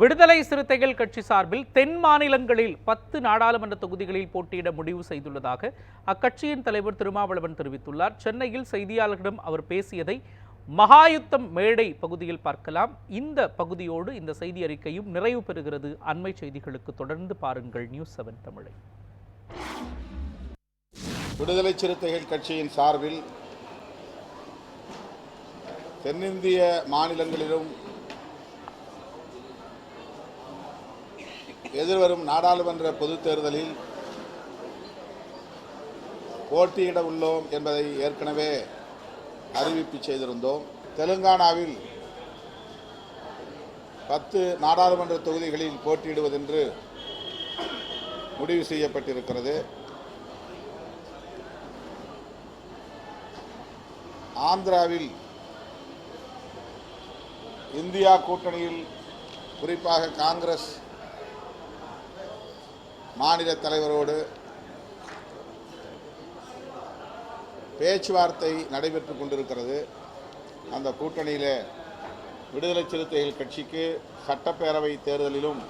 விடுதலை சிறுத்தைகள் கட்சி சார்பில் தென் மாநிலங்களில் பத்து நாடாளுமன்ற தொகுதிகளில் போட்டியிட முடிவு செய்துள்ளதாக அக்கட்சியின் தலைவர் திருமாவளவன் தெரிவித்துள்ளார். சென்னையில் செய்தியாளர்களிடம் அவர் பேசியதை மகாயுத்தம் மேடை பகுதியில் பார்க்கலாம். இந்த பகுதியோடு இந்த செய்தி அறிக்கையும் நிறைவு பெறுகிறது. அண்மை செய்திகளுக்கு தொடர்ந்து பாருங்கள் நியூஸ் செவன் தமிழை. விடுதலை சிறுத்தைகள் கட்சியின் சார்பில் தென்னிந்திய மாநிலங்களிலும் எதிர்வரும் நாடாளுமன்ற பொதுத் தேர்தலில் போட்டியிட உள்ளோம் என்பதை ஏற்கனவே அறிவிப்பு செய்திருந்தோம். தெலுங்கானாவில் பத்து நாடாளுமன்ற தொகுதிகளில் போட்டியிடுவதென்று முடிவு செய்யப்பட்டிருக்கிறது. ஆந்திராவில் இந்தியா கூட்டணியில் குறிப்பாக காங்கிரஸ் மாநில தலைவரோடு பேச்சுவார்த்தை நடைபெற்று கொண்டிருக்கிறது. அந்த கூட்டணியில் விடுதலை சிறுத்தைகள் கட்சிக்கு சட்டப்பேரவை தேர்தலிலும்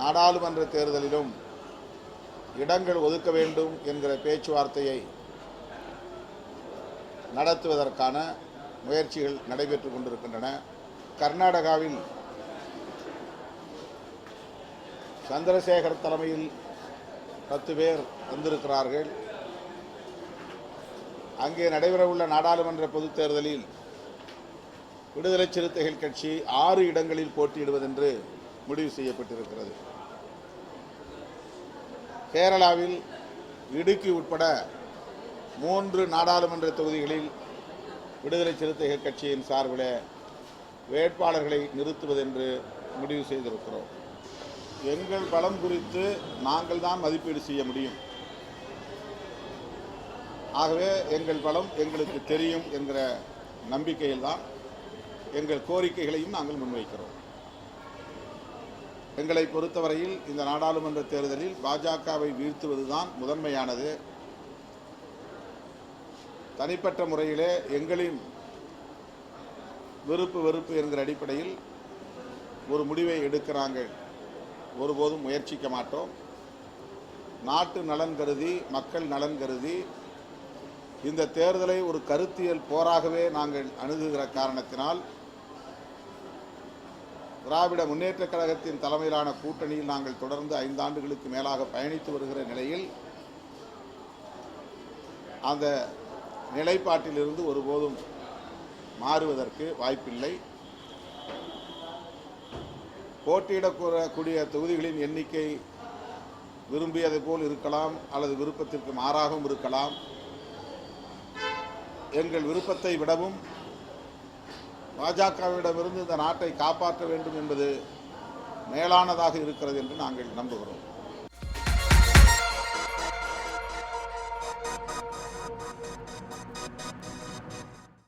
நாடாளுமன்ற தேர்தலிலும் இடங்கள் ஒதுக்க வேண்டும் என்கிற பேச்சுவார்த்தையை நடத்துவதற்கான முயற்சிகள் நடைபெற்று கொண்டிருக்கின்றன. கர்நாடகாவில் சந்திரசேகர் தலைமையில் பத்து பேர் வந்திருக்கிறார்கள். அங்கே நடைபெறவுள்ள நாடாளுமன்ற பொதுத் தேர்தலில் விடுதலை சிறுத்தைகள் கட்சி ஆறு இடங்களில் போட்டியிடுவதென்று முடிவு செய்யப்பட்டிருக்கிறது. கேரளாவில் இடுக்கி உட்பட மூன்று நாடாளுமன்ற தொகுதிகளில் விடுதலை சிறுத்தைகள் கட்சியின் சார்பில் வேட்பாளர்களை நிறுத்துவதென்று முடிவு செய்திருக்கிறோம். எங்கள் பலம் குறித்து நாங்கள் தான் மதிப்பீடு செய்ய முடியும். ஆகவே எங்கள் பலம் எங்களுக்கு தெரியும் என்கிற நம்பிக்கையில் தான் எங்கள் கோரிக்கைகளையும் நாங்கள் முன்வைக்கிறோம். எங்களை பொறுத்தவரையில் இந்த நாடாளுமன்ற தேர்தலில் பாஜகவை வீழ்த்துவதுதான் முதன்மையானது. தனிப்பட்ட முறையிலே எங்களின் விருப்பு வெறுப்பு என்கிற அடிப்படையில் ஒரு முடிவை எடுக்கிறாங்க. ஒருபோதும் முயற்சிக்க மாட்டோம். நாட்டு நலன் கருதி மக்கள் நலன் கருதி இந்த தேர்தலை ஒரு கருத்தியல் போராகவே நாங்கள் அணுகுகிற காரணத்தினால் திராவிட முன்னேற்றக் கழகத்தின் தலைமையிலான கூட்டணியில் நாங்கள் தொடர்ந்து ஐந்தாண்டுகளுக்கு மேலாக பயணித்து வருகிற நிலையில் அந்த நிலைப்பாட்டிலிருந்து ஒருபோதும் மாறுவதற்கு வாய்ப்பில்லை. போட்டியிடக்கூடிய தொகுதிகளின் எண்ணிக்கை விரும்பியதை போல் இருக்கலாம் அல்லது விருப்பத்திற்கு மாறாகவும் இருக்கலாம். எங்கள் விருப்பத்தை விடவும் பாஜகவிடமிருந்து இந்த நாட்டை காப்பாற்ற வேண்டும் என்பது மேலானதாக இருக்கிறது என்று நாங்கள் நம்புகிறோம்.